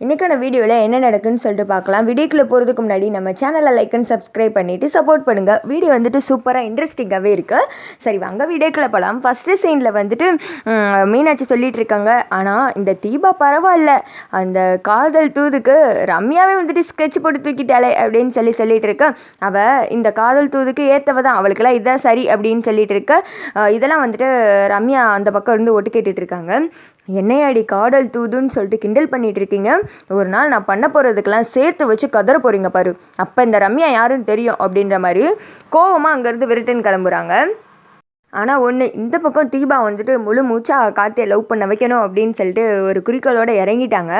இன்றைக்கான வீடியோவில் என்ன நடக்குன்னு சொல்லிட்டு பார்க்கலாம். வீடியோக்குள்ளே போகிறதுக்கு முன்னாடி நம்ம சேனலை லைக் அண்ட் சப்ஸ்கிரைப் பண்ணிவிட்டு சப்போர்ட் பண்ணுங்கள் வீடியோ வந்துட்டு சூப்பராக இன்ட்ரெஸ்டிங்காகவே இருக்குது சரி வாங்க வீடியோக்குள்ளே போகலாம் ஃபஸ்ட்டு சீனில் வந்துட்டு மீனாட்சி சொல்லிகிட்டு இருக்காங்க. ஆனால் இந்த தீபா பரவாயில்ல. அந்த காதல் தூதுக்கு ரம்யாவே வந்துட்டு ஸ்கெட்ச் போட்டு தூக்கிட்டாளே அப்படின்னு சொல்லி சொல்லிகிட்டு இருக்கேன் அவள் இந்த காதல் தூதுக்கு ஏற்றவ தான். அவளுக்கெல்லாம் இதுதான் சரி அப்படின்னு சொல்லிட்டு இருக்க. இதெல்லாம் வந்துட்டு ரம்யா அந்த பக்கம் இருந்து ஒட்டு கேட்டுட்ருக்காங்க என்னையாடி காடல் தூதுன்னு சொல்லிட்டு கிண்டல் பண்ணிட்டு இருக்கீங்க ஒரு நாள் நான் பண்ண போகிறதுக்கெல்லாம் சேர்த்து வச்சு கதற போகிறீங்க பாரு. அப்போ இந்த ரம்யா யாருன்னு தெரியும் அப்படின்ற மாதிரி கோவமாக அங்கேருந்து விருட்டன் கிளம்புறாங்க. ஆனால் ஒன்று இந்த பக்கம் தீபா வந்துட்டு முழு மூச்சாக கார்த்தியை லவ் பண்ண வைக்கணும் அப்படின்னு சொல்லிட்டு ஒரு குறிக்கோளோட இறங்கிட்டாங்க.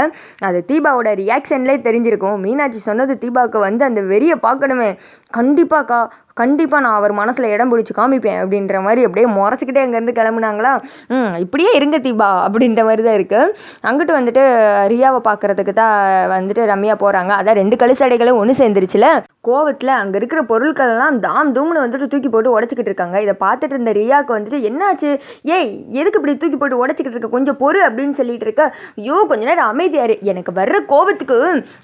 அது தீபாவோட ரியாக்ஷன்லேயே தெரிஞ்சிருக்கும். மீனாட்சி சொன்னது தீபாவுக்கு வந்து அந்த வெறியை பார்க்கணுமே. கண்டிப்பாக்கா கண்டிப்பாக நான் அவர் மனசில் இடம் பிடிச்சி காமிப்பேன் அப்படின்ற மாதிரி அப்படியே முறைச்சிக்கிட்டே அங்கேருந்து கிளம்புனாங்களா? ம் இப்படியே இருங்க தீபா அப்படின்ற மாதிரி தான் இருக்குது அங்கிட்டு வந்துட்டு ரியாவை பார்க்குறதுக்கு தான் வந்துட்டு ரம்யா போகிறாங்க அதான் ரெண்டு கழுசடைகளும் ஒன்று சேர்ந்துருச்சுல. கோவத்தில் அங்கே இருக்கிற பொருட்கள்லாம் தாம் தூம்னு வந்துட்டு தூக்கி போட்டு உடச்சிக்கிட்டு இருக்காங்க. இதை பார்த்துட்டு இருந்த ரியாவுக்கு வந்துட்டு என்னாச்சு? ஏய் எதுக்கு இப்படி தூக்கி போட்டு உடச்சிக்கிட்டு இருக்க? கொஞ்சம் பொறு அப்படின்னு சொல்லிட்டு இருக்க. ஐயோ கொஞ்ச நேரம் அமைதியாரு. எனக்கு வர்ற கோவத்துக்கு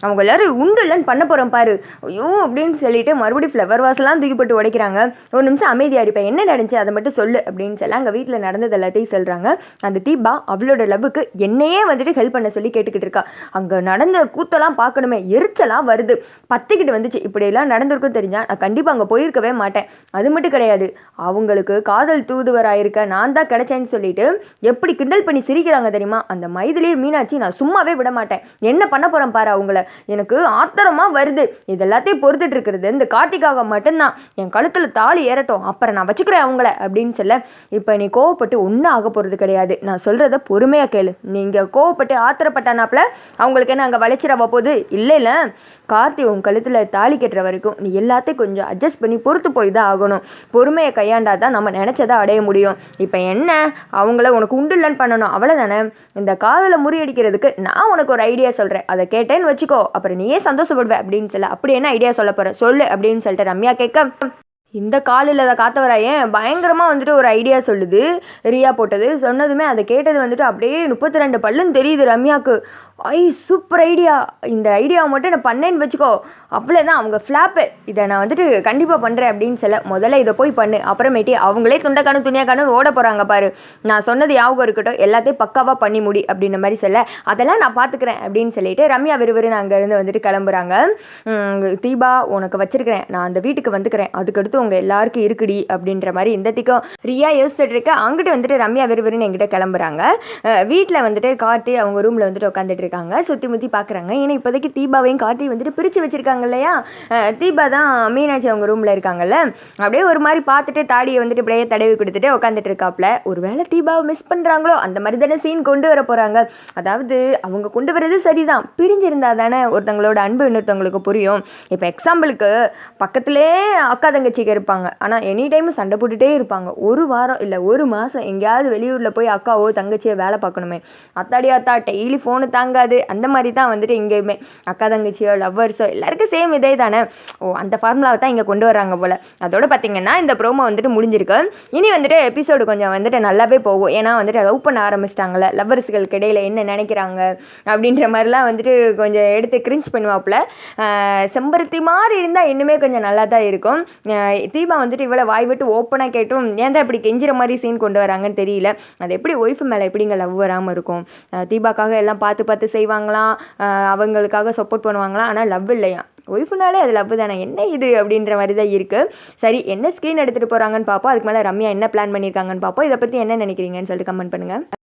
அவங்க எல்லாரும் உண்டு இல்லைன்னு பண்ண போகிறோம் பாரு. ஐயோ அப்படின்னு சொல்லிட்டு மறுபடியும் ஃப்ளவர் வாஸ்லாம் தூக்கி போட்டு உடைக்கிறாங்க. ஒரு நிமிஷம் அமைதியாக இருப்பேன். என்ன நடந்துச்சு? அதை மட்டும் சொல்லு அப்படின்னு சொல்லி அங்கே வீட்டில் நடந்தது எல்லாத்தையும் சொல்கிறாங்க அந்த தீபா அவளோட லவ்வுக்கு என்னையே வந்துட்டு ஹெல்ப் பண்ண சொல்லி கேட்டுக்கிட்டு இருக்கா. அங்கே நடந்த கூத்தெல்லாம் பார்க்கணுமே. எரிச்சலாம் வருது. பத்திக்கிட்டு வந்துச்சு. இப்படியெல்லாம் நடந்திருக்கும் தெரிஞ்சா நான் கண்டிப்பாக அங்கே போயிருக்கவே மாட்டேன். அது மட்டும் கிடையாது. அவங்களுக்கு காதல் தூதுவராயிருக்க நான் தான் கிடைச்சேன்னு சொல்லிட்டு எப்படி கிண்டல் பண்ணி சிரிக்கிறாங்க தெரியுமா? அந்த மைதிலே மீனாட்சி நான் சும்மாவே விட மாட்டேன். என்ன பண்ண போகிறேன் பாரு அவங்கள. எனக்கு ஆத்திரமாக வருது. இது எல்லாத்தையும் பொறுத்துட்டு இருக்கிறது இந்த கார்த்திகாவை மட்டும்தான். என் கழுத்தில் தாலி ஏறட்டும் அப்புறம் நான் வச்சுக்கிறேன் அவங்கள அப்படின்னு சொல்ல இப்போ நீ கோவப்பட்டு ஒன்றும் ஆக போகிறது கிடையாது. நான் சொல்கிறத பொறுமையாக கேளு. நீங்கள் கோவப்பட்டு ஆத்திரப்பட்டானாப்புல அவங்களுக்கு என்ன அங்கே வளைச்சிடவா போகுது இல்லை இல்லை. கார்த்தி உன் கழுத்தில் தாலி கட்டுற வரைக்கும் நீ எல்லாத்தையும் கொஞ்சம் அட்ஜஸ்ட் பண்ணி பொறுத்து போய் தான் ஆகணும். பொறுமையை கையாண்டா தான் நம்ம நினச்சதை அடைய முடியும். இப்போ என்ன? அவங்கள உனக்கு உண்டு இல்லைன்னு பண்ணணும். அவ்வளோதானே இந்த காதலை முறியடிக்கிறதுக்கு நான் உனக்கு ஒரு ஐடியா சொல்கிறேன் அதை கேட்டேன்னு வச்சுக்கோ. அப்புறம் நீயே சந்தோஷப்படுவ அப்படின்னு சொல்ல அப்படி என்ன ஐடியா சொல்ல போகிற சொல்லு அப்படின்னு சொல்லிட்டு ரம்யா கேட்க இந்த கால் இல்லாத காத்தவரா ஏன் பயங்கரமாக வந்துட்டு ஒரு ஐடியா சொல்லுது. ரியா போட்டது. சொன்னதுமே அதை கேட்டது வந்துட்டு அப்படியே முப்பத்தி ரெண்டு பல்லுன்னு தெரியுது ரம்யாவுக்கு ஐ சூப்பர் ஐடியா இந்த ஐடியாவை மட்டும் நான் பண்ணேன்னு வச்சுக்கோ. அவ்வளோ தான் அவங்க ஃப்ளாப்பு இதை நான் வந்துட்டு கண்டிப்பாக பண்ணுறேன் அப்படின்னு சொல்ல முதல்ல இதை போய் பண்ணு. அப்புறமேட்டி அவங்களே துண்டக்கானு துணியாக்கானு ஓட போகிறாங்க பாரு. நான் சொன்னது ஞாபகம் இருக்கட்டும். எல்லாத்தையும் பக்காவாக பண்ணி முடி அப்படின்ற மாதிரி சொல்ல அதெல்லாம் நான் பார்த்துக்கிறேன் அப்படின்னு சொல்லிட்டு ரம்யா விறுவிறுன்னு அங்கேருந்து வந்துட்டு கிளம்புறாங்க. தீபா உனக்கு வச்சிருக்கிறேன். நான் அந்த வீட்டுக்கு வந்துக்கிறேன். அதுக்கடுத்து உங்கள் எல்லாருக்கும் இருக்குடி அப்படின்ற மாதிரி இந்த திக்கம் ரியா யோசிச்சுட்டு இருக்க. அங்கிட்டு வந்துட்டு ரம்யா விறுவிறுன்னு என்கிட்ட கிளம்புறாங்க. வீட்டில் வந்துட்டு கார்த்தி அவங்க ரூமில் வந்துட்டு உட்காந்துட்டு இருக்காங்க சுற்றி முற்றி பார்க்குறாங்க ஏன்னா இப்போதைக்கு தீபாவையும் கார்த்தி வந்துட்டு பிரித்து வச்சிருக்காங்க இல்லையா? தீபா தான் மீனாட்சி அவங்க ரூமில் இருக்காங்கல்ல? அப்படியே ஒரு மாதிரி பார்த்துட்டு தாடியை வந்துட்டு இப்படியே தடவி கொடுத்துட்டு உட்காந்துட்டு இருக்காப்புல ஒருவேளை தீபாவை மிஸ் பண்ணுறாங்களோ அந்த மாதிரி தானே சீன் கொண்டு வர போகிறாங்க அதாவது அவங்க கொண்டு வர்றது சரிதான். பிரிஞ்சிருந்தா தானே ஒருத்தங்களோட அன்பு இன்னொருத்தவங்களுக்கு புரியும். இப்போ எக்ஸாம்பிளுக்கு பக்கத்துலேயே அக்கா தங்கச்சிக்கு இருப்பாங்க. ஆனால் எனி டைமும் சண்டை போட்டுட்டே இருப்பாங்க. ஒரு வாரம் இல்லை ஒரு மாதம் எங்கேயாவது வெளியூரில் போய் அக்காவோ தங்கச்சியோ வேலை பார்க்கணுமே. அத்தாடி அத்தா டெய்லி ஃபோனு தாங்காது அந்த மாதிரி தான் வந்துட்டு எங்கேயுமே. அக்கா தங்கச்சியோ லவ்வர்ஸோ எல்லாருக்கும் சேம் இதே தானே ஓ அந்த ஃபார்முலாவை தான் இங்கே கொண்டு வராங்க போல். அதோட பார்த்தீங்கன்னா இந்த ப்ரோமோ வந்துட்டு முடிஞ்சிருக்கு. இனி வந்துட்டு எபிசோடு கொஞ்சம் வந்துட்டு நல்லாவே போகும். ஏன்னா வந்துட்டு லவ் பண்ண ஆரம்பிச்சிட்டாங்கல்ல. லவ்வர்ஸுகளுக்கு இடையில என்ன நினைக்கிறாங்க அப்படின்ற மாதிரிலாம் வந்துட்டு கொஞ்சம் எடுத்து கிரிஞ்ச் பண்ணுவாப்புல. செம்பருத்தி மாதிரி இருந்தால் இன்னுமே கொஞ்சம் நல்லா தான் இருக்கும் தீபா வந்துட்டு இவ்வளோ வாய் விட்டு ஓப்பனாக கேட்டும் ஏன் தான் இப்படி கெஞ்சுற மாதிரி சீன் கொண்டு வராங்கன்னு தெரியல. அது எப்படி ஒய்ஃபு மேலே எப்படிங்க லவ் வராமல் இருக்கும்? தீபாக்காக எல்லாம் பார்த்து பார்த்து செய்வாங்களாம் அவங்களுக்காக சப்போர்ட் பண்ணுவாங்களாம் ஆனால் லவ் இல்லையா ஒய்ஃபுனாலே அது லவ் தானே. என்ன இது அப்படின்ற மாதிரி தான் இருக்குது சரி என்ன ஸ்க்ரீன் எடுத்துகிட்டு போகிறாங்கன்னு பார்ப்போம் அதுக்கு மேலே ரம்யா என்ன பிளான் பண்ணியிருக்காங்கன்னு பார்ப்போம் இதை பற்றி என்ன நினைக்கிறீங்கன்னு சொல்லிட்டு கமெண்ட் பண்ணுங்கள்